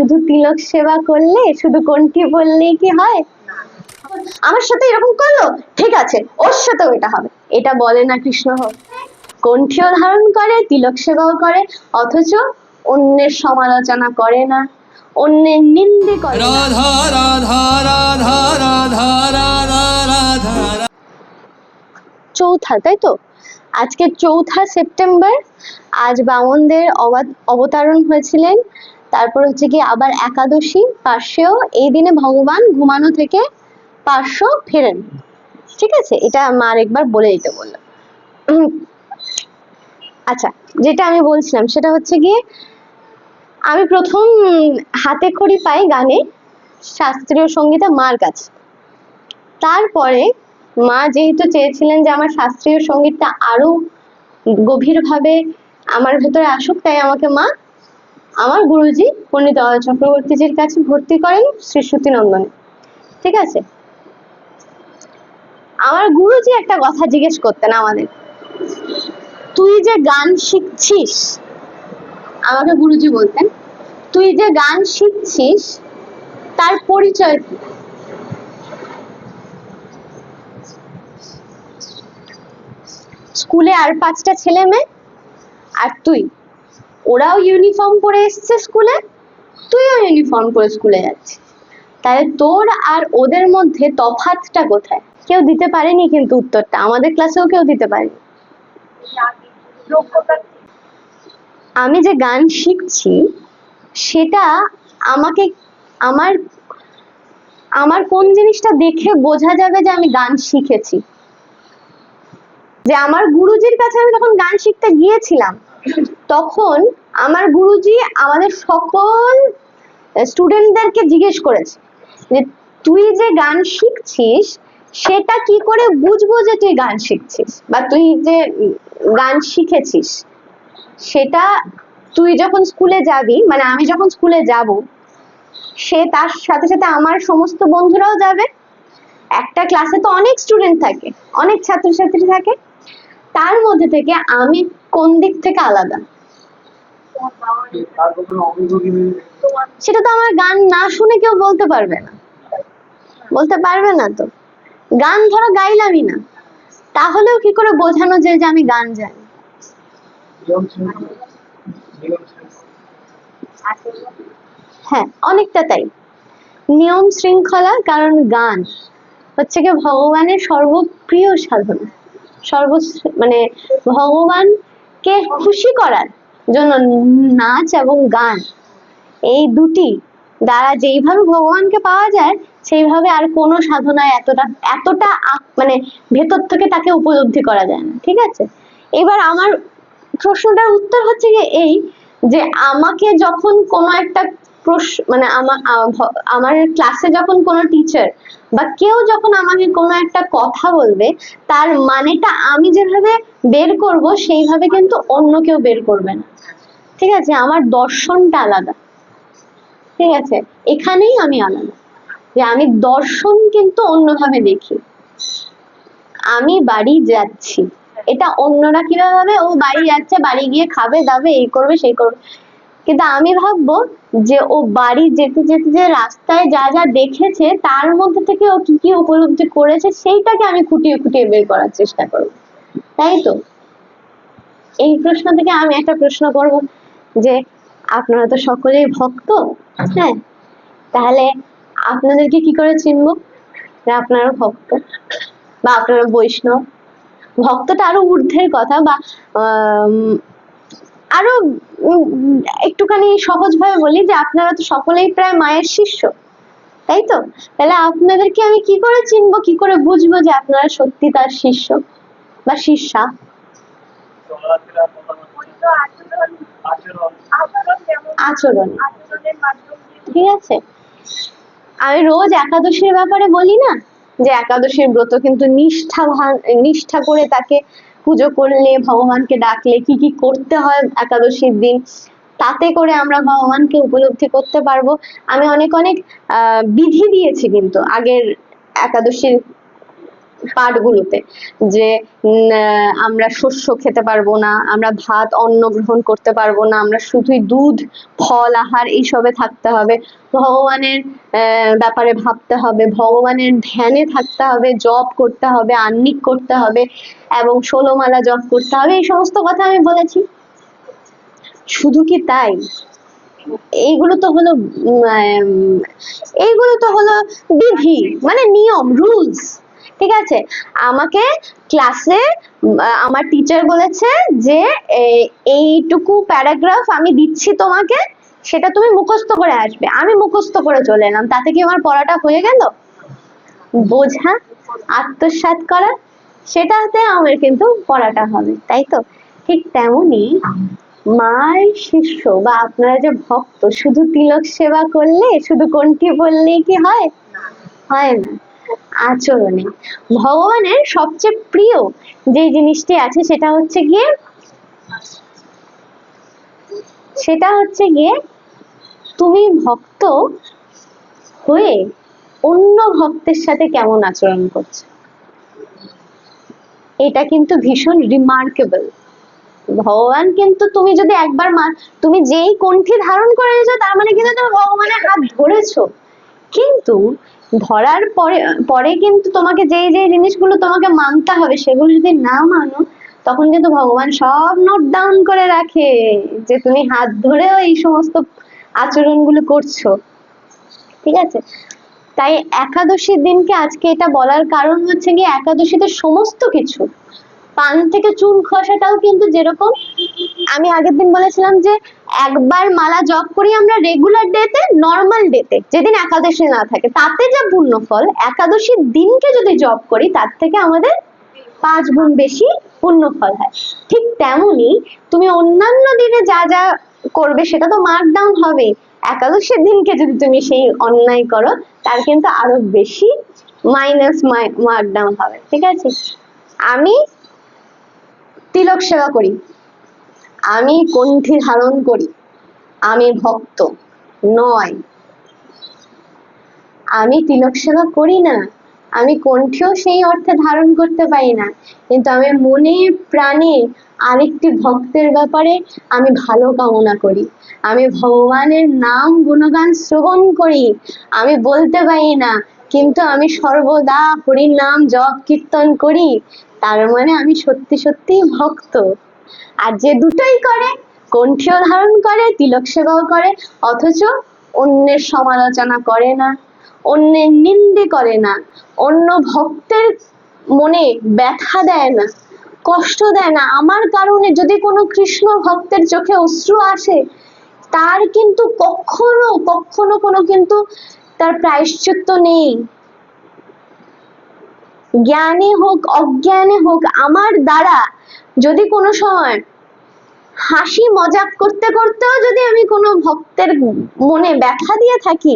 শুধু তিলক সেবা করলে শুধু কণ্ঠি বললেই কি হয়? আমার সাথে এরকম করল? ঠিক আছে ওর সাথেও এটা হবে। এটা বলে না কৃষ্ণ হোক। কণ্ঠিও ধারণ করে তিলক সেবাও করে অথচ অন্যের সমালোচনা করে না। অন্যের নিন্দে করে। রাধা রাধা রাধা রাধা রাধা রাধা চৌঠা তাই তো? আজকে চৌঠা সেপ্টেম্বর আজ বামনদের অবা- অবতারণ হয়েছিলেন তারপর হচ্ছে কি আবার একাদশী, পার্শ্বেও এই দিনে ভগবান ঘুমানো থেকে পার্শ্ব ফেরেন। ঠিক আছে? এটা মা আরেকবার বলে দিতে বলল। আচ্ছা যেটা আমি বলছিলাম সেটা হচ্ছে গিয়ে আমি প্রথম হাতে খড়ি পাই গানে শাস্ত্রীয় সঙ্গীতে মার কাছে। তারপরে মা যেহেতু চেয়েছিলেন যে আমার শাস্ত্রীয় সঙ্গীতটা আরও গভীরভাবে আমার ভেতরে আসুক, তাই আমাকে মা আমার গুরুজি পণ্ডিত অজয় চক্রবর্তীজির কাছে ভর্তি করেন শ্রী শ্রুতি নন্দনে ঠিক আছে? আমার গুরুজি একটা কথা জিজ্ঞেস করতেন আমাদের। তুই যে গান শিখছিস, আমাকে গুরুজি বলতেন, তুই যে গান শিখছিস, তার পরিচয় কি? স্কুলে আর পাঁচটা ছেলে মেয়ে, আর তুই? ওরাও ইউনিফর্ম পরে এসছে স্কুলে তুইও ইউনিফর্ম পরে স্কুলে যাচ্ছিস। তাহলে তোর আর ওদের মধ্যে তফাৎটা কোথায়? কেউ দিতে পারেনি কিন্তু উত্তরটা, আমাদের ক্লাসেও কেউ দিতে পারেনি। আমি যে গান শিখছি, সেটা আমাকে, আমার আমার কোন জিনিসটা দেখে বোঝা যাবে যে আমি গান শিখেছি? যে আমার গুরুজির কাছে আমি যখন গান শিখতে গিয়েছিলাম তখন আমার গুরুজি আমাদের সকল স্টুডেন্টদেরকে জিজ্ঞেস করেছে যে, তুই যে গান শিখছিস, সেটা কি করে বুঝব যে তুই গান শিখছিস? বা তুই যে গান শিখেছিস, সেটা তুই যখন স্কুলে যাবি মানে আমি যখন স্কুলে যাব, সে তার সাথে সাথে আমার সমস্ত বন্ধুরাও যাবে। একটা ক্লাসে তো অনেক স্টুডেন্ট থাকে, অনেক ছাত্রছাত্রী থাকে। তার মধ্যে থেকে আমি কোন দিক থেকে আলাদা? সেটা তো আমার গান না শুনে কেউ বলতে পারবে না। বলতে পারবে না তো। গান ধরো গাইলামই না। তাহলেও কি করে বোঝানো যায় যে আমি গান জানি? হ্যাঁ অনেকটা তাই। নিয়ম শৃঙ্খলা, কারণ গান হচ্ছে কি ভগবানের সর্বপ্রিয় সাধনা। সর্ব মানে ভগবানকে খুশি করার জন্য নাচ এবং গান। এই দুটি দ্বারা যেইভাবে ভগবানকে পাওয়া যায়, সেইভাবে আর কোনো সাধনায় এতটা এতটা মানে ভেতর থেকে তাকে উপলব্ধি করা যায় না, ঠিক আছে? এবার আমার প্রশ্নটার উত্তর হচ্ছে গিয়ে এই যে আমাকে যখন কোনো একটা প্রশ্ন মানে আমার আমার ক্লাসে যখন কোনো টিচার বা কেউ যখন আমাকে কোনো একটা কথা বলবে, তার মানেটা আমি যেভাবে বের করব, সেইভাবে কিন্তু অন্য কেউ বের করবে না। ঠিক আছে? আমার দর্শনটা আলাদা। ঠিক আছে? এখানেই আমি আলাদা। যে আমি দর্শন কিন্তু অন্যভাবে দেখি। আমি বাড়ি যাচ্ছি। এটা অন্যরা কীভাবে ও বাড়ি যাচ্ছে, বাড়ি গিয়ে খাবে, দাবে, এই করবে, সেই করবে। কিন্তু আমি ভাববো যে ও বাড়ি যেতে যেতে যে রাস্তায় যা যা দেখেছে তার মধ্যে থেকে ও কি কি উপলব্ধি করেছে সেইটাকে আমি খুঁটিয়ে খুঁটিয়ে বের করার চেষ্টা করব। তাই তো? এই প্রশ্ন থেকে আমি একটা প্রশ্ন করব যে আপনারা তো সকলেই ভক্ত হ্যাঁ? তাহলে আপনাদেরকে কি করে চিনবো আপনারা ভক্ত বা আপনারা বৈষ্ণব? ভক্তটা আরও ঊর্ধ্বের কথা বা আম, আরও একটুখানি সহজভাবে বলি যে আপনারা তো সকলেই প্রায় মায়ের শিষ্য, তাই তো? তাহলে আপনাদেরকে আমি কি করে চিনবো, কি করে বুঝব যে আপনারা সত্যি তার শিষ্য বা শিষ্যা? আচরণ। ঠিক আছে? আমি রোজ একাদশীর ব্যাপারে বলি না যে একাদশীর ব্রত কিন্তু নিষ্ঠা নিষ্ঠা করে তাকে পুজো করলে, ভগবানকে ডাকলে কি কি করতে হয় একাদশীর দিন, তাতে করে আমরা ভগবানকে উপলব্ধি করতে পারব। আমি অনেক অনেক, আহ, বিধি দিয়েছি কিন্তু আগের একাদশীর পাঠগুলোতে যে আমরা শস্য খেতে পারব না, আমরা ভাত অন্ন গ্রহণ করতে পারব না, আমরা শুধুই দুধ, ফল, আহার এইসবে থাকতে হবে। ভগবানের ব্যাপারে ভাবতে হবে, ভগবানের ধ্যানে থাকতে হবে, জপ করতে হবে, আহ্নিক করতে হবে এবং ষোলোমালা জপ করতে হবে, এই সমস্ত কথা আমি বলেছি। শুধু কি তাই? এইগুলো তো হলো এইগুলো তো হলো বিধি মানে নিয়ম, রুলস। ঠিক আছে? আমাকে ক্লাসে আমার টিচার বলেছে যে এইটুকু প্যারাগ্রাফ আমি দিচ্ছি তোমাকে, সেটা তুমি মুখস্থ করে আসবে। আমি মুখস্থ করে চলে এলাম। তাতে কি আমার পড়াটা হয়ে গেল? বোঝা, আত্মসাৎ করা, সেটাতে আমার কিন্তু পড়াটা হবে, তাই তো? ঠিক তেমনি মার শিষ্য বা আপনারা যে ভক্ত, শুধু তিলক সেবা করলে, শুধু কণ্ঠি বললেই কি হয়? হয় না। আচরণে। ভগবানের সবচেয়ে প্রিয় যে জিনিসটি আছে সেটা হচ্ছে গিয়ে সেটা হচ্ছে গিয়ে তুমি ভক্ত হয়ে অন্য ভক্তের সাথে কেমন আচরণ করছ? এটা কিন্তু ভীষণ রিমার্কেবল ভগবান কিন্তু তুমি যদি একবার মা- তুমি যেই কণ্ঠি ধারণ করে তার মানে কিন্তু তুমি ভগবানের হাত ধরেছো। কিন্তু ধরার পরে পরে কিন্তু তোমাকে যেই যেই জিনিসগুলো তোমাকে মানতে হবে, সেগুলো যদি না মানো, তখন কিন্তু ভগবান সব নোট ডাউন করে রাখে যে তুমি হাত ধরেও এই সমস্ত আচরণগুলো করছ। ঠিক আছে? তাই একাদশীর দিনকে আজকে এটা বলার কারণ হচ্ছে কি একাদশীতে সমস্ত কিছু, পান থেকে চুল খসাটাও কিন্তু যেরকম, আমি আগের দিন বলেছিলাম যে একবার মালা জপ করি আমরা রেগুলার ডেতে নর্মাল ডেতে যেদিন একাদশী না থাকে, তাতে যা পূর্ণ ফল একাদশীর দিনকে যদি জপ করি, তার থেকে আমাদের পাঁচ গুণ বেশি পূর্ণ ফল হয়। ঠিক তেমনি তুমি অন্যান্য দিনে যা যা করবে, সেটা তো মার্ক ডাউন হবে একাদশীর দিনকে যদি তুমি সেই অন্যায় করো, তার কিন্তু আরও বেশি মাইনাস মার্ক ডাউন হবে। ঠিক আছে? আমি তিলক সেবা করি। আমি কণ্ঠি ধারণ করি, আমি ভক্ত নয়। আমি তিলক সেবা করি না, আমি কণ্ঠেও সেই অর্থে ধারণ করতে পারি না, কিন্তু আমি মনে প্রাণে আরেকটি ভক্তের ব্যাপারে আমি ভালো কামনা করি। আমি ভগবানের নাম গুণগান শ্রবণ করি, আমি বলতে পারি না, কিন্তু আমি সর্বদা হরির নাম জপ কীর্তন করি, তার মানে আমি সত্যি সত্যি ভক্ত। আর যে দুটোই করে, কণ্ঠীয় ধারণ করে, তিলক সেবাও করে, অথচ অন্যের সমালোচনা করে না, অন্যের নিন্দে করে না, অন্য ভক্তের মনে ব্যথা দেয় না, কষ্ট দেয় না। আমার কারণে যদি কোনো কৃষ্ণ ভক্তের চোখে অশ্রু আসে, তার কিন্তু কখনো কখনো কোনো কিন্তু তার প্রায়শ্চিত্ত নেই। জ্ঞানে হোক, অজ্ঞানে হোক, আমার দ্বারা যদি কোনো সময় হাসি মজাক করতে করতেও যদি আমি কোনো ভক্তের মনে ব্যথা দিয়ে থাকি,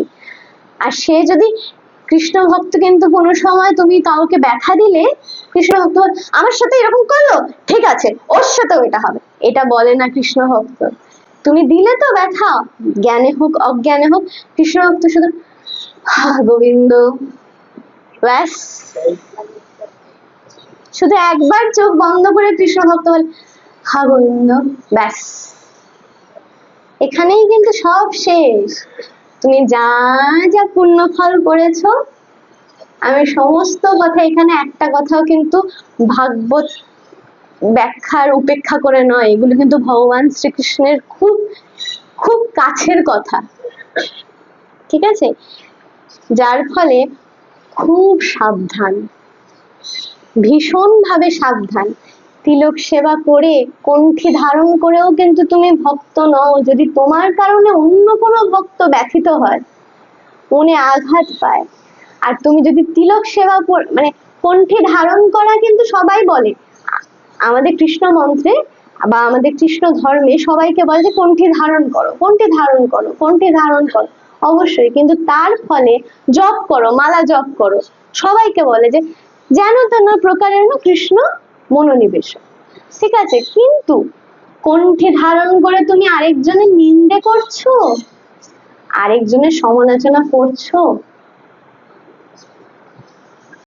আর সে যদি কৃষ্ণ ভক্ত কিন্তু কোনো সময় তুমি কাউকে ব্যথা দিলে, কৃষ্ণ ভক্ত আমার সাথে এরকম করল? ঠিক আছে, ওর সাথেও এটা হবে। এটা বলে না কৃষ্ণ ভক্ত। তুমি দিলে তো ব্যথা, জ্ঞানে হোক, অজ্ঞানে হোক, কৃষ্ণ ভক্ত শুধু গোবিন্দ, ব্যাস। শুধু একবার চোখ বন্ধ করে কৃষ্ণ ভক্ত বলে হা গোবিন্দ ব্যাস। এখানেই কিন্তু সব শেষ। তুমি যা যা পুণ্য ফল করেছ, আমি সমস্ত কথা এখানে একটা কথাও কিন্তু ভাগবত ব্যাখ্যার উপেক্ষা করে নয়। এগুলো কিন্তু ভগবান শ্রীকৃষ্ণের খুব খুব কাছের কথা। ঠিক আছে? যার ফলে খুব সাবধান। ভীষণভাবে সাবধান। তিলক সেবা করে কণ্ঠি ধারণ করেও কিন্তু তুমি ভক্ত নও। যদি তোমার কারণে অন্য কোনো ভক্ত ব্যথিত হয়, মনে আঘাত পায়। আর তুমি যদি তিলক সেবা মানে কণ্ঠে ধারণ করা কিন্তু সবাই বলে। আমাদের কৃষ্ণ মন্ত্রে বা আমাদের কৃষ্ণ ধর্মে সবাইকে বলে যে, কণ্ঠে ধারণ করো, কণ্ঠে ধারণ করো, কণ্ঠে ধারণ করো। অবশ্যই। কিন্তু তার ফলে জপ করো, মালা জপ করো। সবাইকে বলে যে যেন তেন প্রকারের কৃষ্ণ মনোনিবেশ ঠিক আছে, কিন্তু কণ্ঠে ধারণ করে তুমি আরেকজনের নিন্দে করছ? আরেকজনের সমালোচনা করছ?